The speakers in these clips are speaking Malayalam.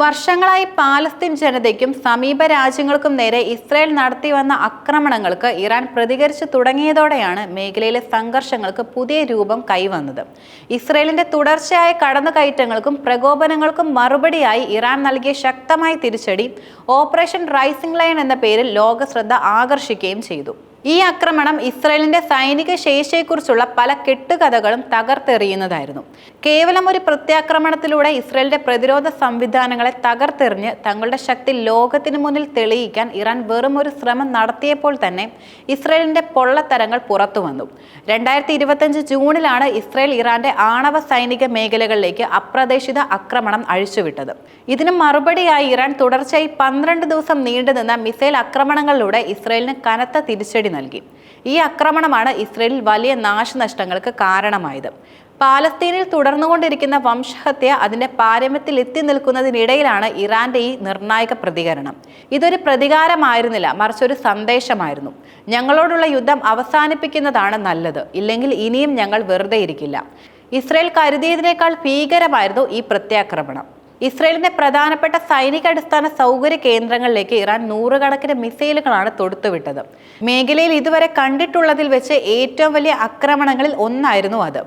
വർഷങ്ങളായി പാലസ്തീൻ ജനതയ്ക്കും സമീപ രാജ്യങ്ങൾക്കും നേരെ ഇസ്രായേൽ നടത്തിവന്ന ആക്രമണങ്ങൾക്ക് ഇറാൻ പ്രതികരിച്ചു തുടങ്ങിയതോടെയാണ് മേഖലയിലെ സംഘർഷങ്ങൾക്ക് പുതിയ രൂപം കൈവന്നത്. ഇസ്രയേലിന്റെ തുടർച്ചയായ കടന്നുകയറ്റങ്ങൾക്കും പ്രകോപനങ്ങൾക്കും മറുപടിയായി ഇറാൻ നൽകിയ ശക്തമായ തിരിച്ചടി ഓപ്പറേഷൻ റൈസിംഗ് ലൈൻ എന്ന പേരിൽ ലോകശ്രദ്ധ ആകർഷിക്കുകയും ചെയ്തു. ഈ ആക്രമണം ഇസ്രയേലിന്റെ സൈനിക ശേഷിയെക്കുറിച്ചുള്ള പല കെട്ടുകഥകളും തകർത്തെറിയുന്നതായിരുന്നു. കേവലം ഒരു പ്രത്യാക്രമണത്തിലൂടെ ഇസ്രയേലിന്റെ പ്രതിരോധ സംവിധാനങ്ങളെ തകർത്തെറിഞ്ഞ് തങ്ങളുടെ ശക്തി ലോകത്തിന് മുന്നിൽ തെളിയിക്കാൻ ഇറാൻ വെറും ഒരു ശ്രമം നടത്തിയപ്പോൾ തന്നെ ഇസ്രയേലിന്റെ പൊള്ളത്തരങ്ങൾ പുറത്തു വന്നു രണ്ടായിരത്തി ഇരുപത്തഞ്ച് ജൂണിലാണ് ഇസ്രയേൽ ഇറാന്റെ ആണവ സൈനിക മേഖലകളിലേക്ക് അപ്രതീക്ഷിത ആക്രമണം അഴിച്ചുവിട്ടത്. ഇതിന് മറുപടിയായി ഇറാൻ തുടർച്ചയായി പന്ത്രണ്ട് ദിവസം നീണ്ടുനിന്ന മിസൈൽ ആക്രമണങ്ങളിലൂടെ ഇസ്രയേലിന് കനത്ത തിരിച്ചടി നൽകി. ഈ ആക്രമണമാണ് ഇസ്രയേലിൽ വലിയ നാശനഷ്ടങ്ങൾക്ക് കാരണമായത്. പാലസ്തീനിൽ തുടർന്നുകൊണ്ടിരിക്കുന്ന വംശഹത്യ അതിന്റെ പാരമ്യത്തിൽ എത്തി നിൽക്കുന്നതിനിടയിലാണ് ഇറാന്റെ ഈ നിർണായക പ്രതികരണം. ഇതൊരു പ്രതികാരമായിരുന്നില്ല മറിച്ച് ഒരു സന്ദേശമായിരുന്നു. ഞങ്ങളോടുള്ള യുദ്ധം അവസാനിപ്പിക്കുന്നതാണ് നല്ലത് ഇല്ലെങ്കിൽ ഇനിയും ഞങ്ങൾ വെറുതെ ഇരിക്കില്ല ഇസ്രയേൽ കരുതിയതിനേക്കാൾ ഭീകരമായിരുന്നു ഈ പ്രത്യാക്രമണം. ഇസ്രയേലിന്റെ പ്രധാനപ്പെട്ട സൈനിക അടിസ്ഥാന സൗകര്യ കേന്ദ്രങ്ങളിലേക്ക് ഇറാൻ നൂറുകണക്കിന് മിസൈലുകളാണ് തൊടുത്തുവിട്ടത്. മേഖലയിൽ ഇതുവരെ കണ്ടിട്ടുള്ളതിൽ വെച്ച് ഏറ്റവും വലിയ ആക്രമണങ്ങളിൽ ഒന്നായിരുന്നു അത്.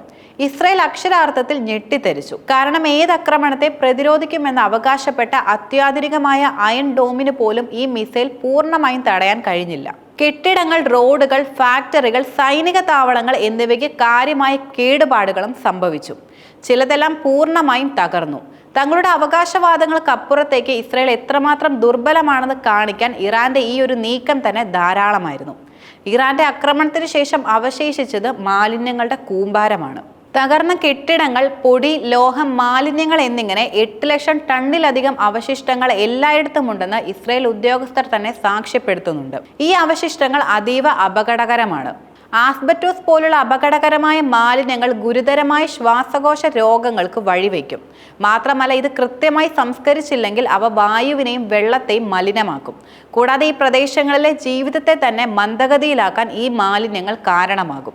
ഇസ്രായേൽ അക്ഷരാർത്ഥത്തിൽ ഞെട്ടിത്തെരിച്ചു കാരണം ഏത് ആക്രമണത്തെ പ്രതിരോധിക്കുമെന്ന് അവകാശപ്പെട്ട അത്യാധുനികമായ അയൺ ഡോമിന് പോലും ഈ മിസൈൽ പൂർണമായും തടയാൻ കഴിഞ്ഞില്ല. കെട്ടിടങ്ങൾ റോഡുകൾ ഫാക്ടറികൾ സൈനിക താവളങ്ങൾ എന്നിവയ്ക്ക് കാര്യമായ കേടുപാടുകളും സംഭവിച്ചു. ചിലതെല്ലാം പൂർണമായും തകർന്നു. തങ്ങളുടെ അവകാശവാദങ്ങൾക്കപ്പുറത്തേക്ക് ഇസ്രായേൽ എത്രമാത്രം ദുർബലമാണെന്ന് കാണിക്കാൻ ഇറാന്റെ ഈ ഒരു നീക്കം തന്നെ ധാരാളമായിരുന്നു. ഇറാന്റെ ആക്രമണത്തിന് ശേഷം അവശേഷിച്ചത് മാലിന്യങ്ങളുടെ കൂമ്പാരമാണ്. തകർന്ന കെട്ടിടങ്ങൾ പൊടി ലോഹം മാലിന്യങ്ങൾ എന്നിങ്ങനെ എട്ട് ലക്ഷം ടണ്ണിലധികം അവശിഷ്ടങ്ങൾ എല്ലായിടത്തും ഉണ്ടെന്ന് ഇസ്രായേൽ ഉദ്യോഗസ്ഥർ തന്നെ സാക്ഷ്യപ്പെടുത്തുന്നുണ്ട്. ഈ അവശിഷ്ടങ്ങൾ അതീവ അപകടകരമാണ്. ആസ്ബറ്റോസ് പോലുള്ള അപകടകരമായ മാലിന്യങ്ങൾ ഗുരുതരമായ ശ്വാസകോശ രോഗങ്ങൾക്ക് വഴിവെക്കും. മാത്രമല്ല ഇത് കൃത്യമായി സംസ്കരിച്ചില്ലെങ്കിൽ അവ വായുവിനെയും വെള്ളത്തെയും മലിനമാക്കും. കൂടാതെ ഈ പ്രദേശങ്ങളിലെ ജീവിതത്തെ തന്നെ മന്ദഗതിയിലാക്കാൻ ഈ മാലിന്യങ്ങൾ കാരണമാകും.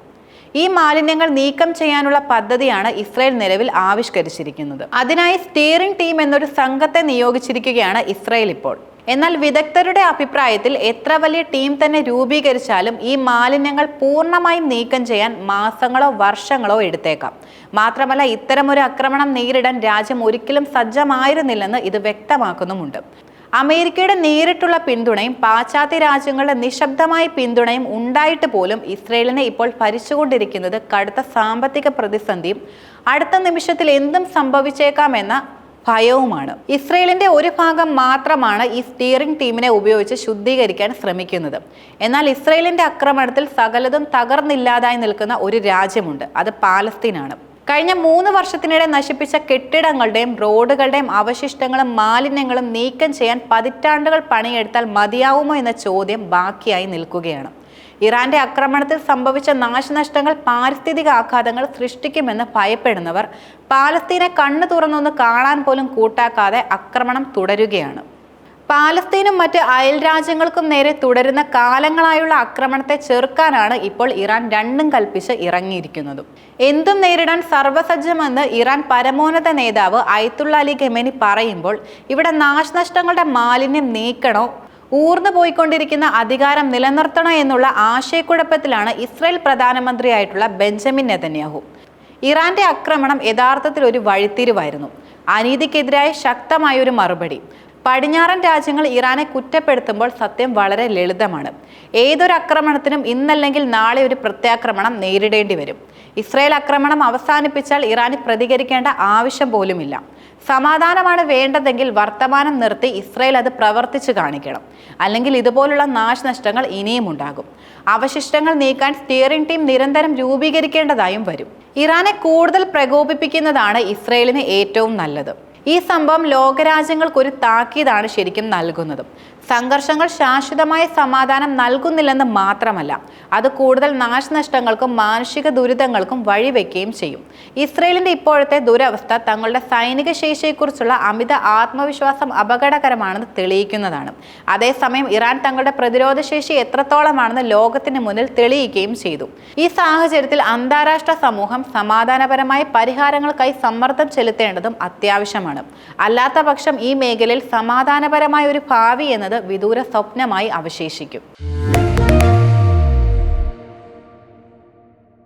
ഈ മാലിന്യങ്ങൾ നീക്കം ചെയ്യാനുള്ള പദ്ധതിയാണ് ഇസ്രായേൽ നിലവിൽ ആവിഷ്കരിച്ചിരിക്കുന്നത്. അതിനായി സ്റ്റിയറിംഗ് ടീം എന്നൊരു സംഘത്തെ നിയോഗിച്ചിരിക്കുകയാണ് ഇസ്രായേൽ ഇപ്പോൾ. എന്നാൽ വിദഗ്ധരുടെ അഭിപ്രായത്തിൽ എത്ര വലിയ ടീം തന്നെ രൂപീകരിച്ചാലും ഈ മാലിന്യങ്ങൾ പൂർണമായും നീക്കം ചെയ്യാൻ മാസങ്ങളോ വർഷങ്ങളോ എടുത്തേക്കാം. മാത്രമല്ല ഇത്തരമൊരു ആക്രമണം നേരിടാൻ രാജ്യം ഒരിക്കലും സജ്ജമായിരുന്നില്ലെന്ന് ഇത് വ്യക്തമാക്കുന്നുമുണ്ട്. അമേരിക്കയുടെ നേരിട്ടുള്ള പിന്തുണയും പാശ്ചാത്യ രാജ്യങ്ങളുടെ നിശബ്ദമായ പിന്തുണയും ഉണ്ടായിട്ട് പോലും ഇസ്രയേലിനെ ഇപ്പോൾ ഭരിച്ചുകൊണ്ടിരിക്കുന്നത് കടുത്ത സാമ്പത്തിക പ്രതിസന്ധിയും അടുത്ത നിമിഷത്തിൽ എന്തും സംഭവിച്ചേക്കാമെന്ന ഭയവുമാണ്. ഇസ്രയേലിന്റെ ഒരു ഭാഗം മാത്രമാണ് ഈ സ്റ്റിയറിംഗ് ടീമിനെ ഉപയോഗിച്ച് ശുദ്ധീകരിക്കാൻ ശ്രമിക്കുന്നത്. എന്നാൽ ഇസ്രയേലിന്റെ ആക്രമണത്തിൽ സകലതും തകർന്നില്ലാതായി നിൽക്കുന്ന ഒരു രാജ്യമുണ്ട്. അത് പാലസ്തീനാണ്. കഴിഞ്ഞ മൂന്ന് വർഷത്തിനിടെ നശിപ്പിച്ച കെട്ടിടങ്ങളുടെയും റോഡുകളുടെയും അവശിഷ്ടങ്ങളും മാലിന്യങ്ങളും നീക്കം ചെയ്യാൻ പതിറ്റാണ്ടുകൾ പണിയെടുത്താൽ മതിയാവുമോ എന്ന ചോദ്യം ബാക്കിയായി നിൽക്കുകയാണ്. ഇറാന്റെ ആക്രമണത്തിൽ സംഭവിച്ച നാശനഷ്ടങ്ങൾ പാരിസ്ഥിതിക ആഘാതങ്ങൾ സൃഷ്ടിക്കുമെന്ന് ഭയപ്പെടുന്നവർ. പാലസ്തീനെ കണ്ണു തുറന്നൊന്ന് കാണാൻ പോലും കൂട്ടാക്കാതെ ആക്രമണം തുടരുകയാണ്. പാലസ്തീനും മറ്റ് അയൽ രാജ്യങ്ങൾക്കും നേരെ തുടരുന്ന കാലങ്ങളായുള്ള ആക്രമണത്തെ ചെറുക്കാനാണ് ഇപ്പോൾ ഇറാൻ രണ്ടും കൽപ്പിച്ച് ഇറങ്ങിയിരിക്കുന്നത്. എന്തും നേരിടാൻ സർവസജ്ജമെന്ന് ഇറാൻ പരമോന്നത നേതാവ് അയത്തുള്ള അലി ഖമേനി പറയുമ്പോൾ ഇവിടെ നാശനഷ്ടങ്ങളുടെ മാലിന്യം നീക്കണോ? ഊർന്നു പോയിക്കൊണ്ടിരിക്കുന്ന അധികാരം നിലനിർത്തണം എന്നുള്ള ആശയക്കുഴപ്പത്തിലാണ് ഇസ്രയേൽ പ്രധാനമന്ത്രിയായിട്ടുള്ള ബെഞ്ചമിൻ നെതന്യാഹു. ഇറാന്റെ ആക്രമണം യഥാർത്ഥത്തിൽ ഒരു വഴിത്തിരിവായിരുന്നു. അനീതിക്കെതിരായ ശക്തമായ ഒരു മറുപടി. പടിഞ്ഞാറൻ രാജ്യങ്ങൾ ഇറാനെ കുറ്റപ്പെടുത്തുമ്പോൾ സത്യം വളരെ ലളിതമാണ്. ഏതൊരു ആക്രമണത്തിനും ഇന്നല്ലെങ്കിൽ നാളെ ഒരു പ്രത്യാക്രമണം നേരിടേണ്ടി വരും. ഇസ്രായേൽ ആക്രമണം അവസാനിപ്പിച്ചാൽ ഇറാന് പ്രതികരിക്കേണ്ട ആവശ്യം പോലുമില്ല. സമാധാനമാണ് വേണ്ടതെങ്കിൽ വർത്തമാനം നിർത്തി ഇസ്രയേൽ അത് പ്രവർത്തിച്ചു കാണിക്കണം. അല്ലെങ്കിൽ ഇതുപോലുള്ള നാശനഷ്ടങ്ങൾ ഇനിയും ഉണ്ടാകും. അവശിഷ്ടങ്ങൾ നീക്കാൻ സ്റ്റിയറിംഗ് ടീം നിരന്തരം രൂപീകരിക്കേണ്ടതായും വരും. ഇറാനെ കൂടുതൽ പ്രകോപിപ്പിക്കുന്നതാണ് ഇസ്രയേലിന് ഏറ്റവും നല്ലത്. ഈ സംഭവം ലോകരാജ്യങ്ങൾക്കൊരു താക്കീതാണ് ശരിക്കും നൽകുന്നത്. സംഘർഷങ്ങൾ ശാശ്വതമായ സമാധാനം നൽകുന്നില്ലെന്ന് മാത്രമല്ല അത് കൂടുതൽ നാശനഷ്ടങ്ങൾക്കും മാനുഷിക ദുരിതങ്ങൾക്കും വഴിവെക്കുകയും ചെയ്യും. ഇസ്രയേലിന്റെ ഇപ്പോഴത്തെ ദുരവസ്ഥ തങ്ങളുടെ സൈനിക ശേഷിയെക്കുറിച്ചുള്ള അമിത ആത്മവിശ്വാസം അപകടകരമാണെന്ന് തെളിയിക്കുന്നതാണ്. അതേസമയം ഇറാൻ തങ്ങളുടെ പ്രതിരോധ ശേഷി എത്രത്തോളമാണെന്ന് ലോകത്തിന് മുന്നിൽ തെളിയിക്കുകയും ചെയ്തു. ഈ സാഹചര്യത്തിൽ അന്താരാഷ്ട്ര സമൂഹം സമാധാനപരമായ പരിഹാരങ്ങൾക്കായി സമ്മർദ്ദം ചെലുത്തേണ്ടതും അത്യാവശ്യമാണ്. അല്ലാത്ത പക്ഷം ഈ മേഖലയിൽ സമാധാനപരമായ ഒരു ഭാവി എന്നത് വിദൂര സ്വപ്നമായി അവശേഷിക്കും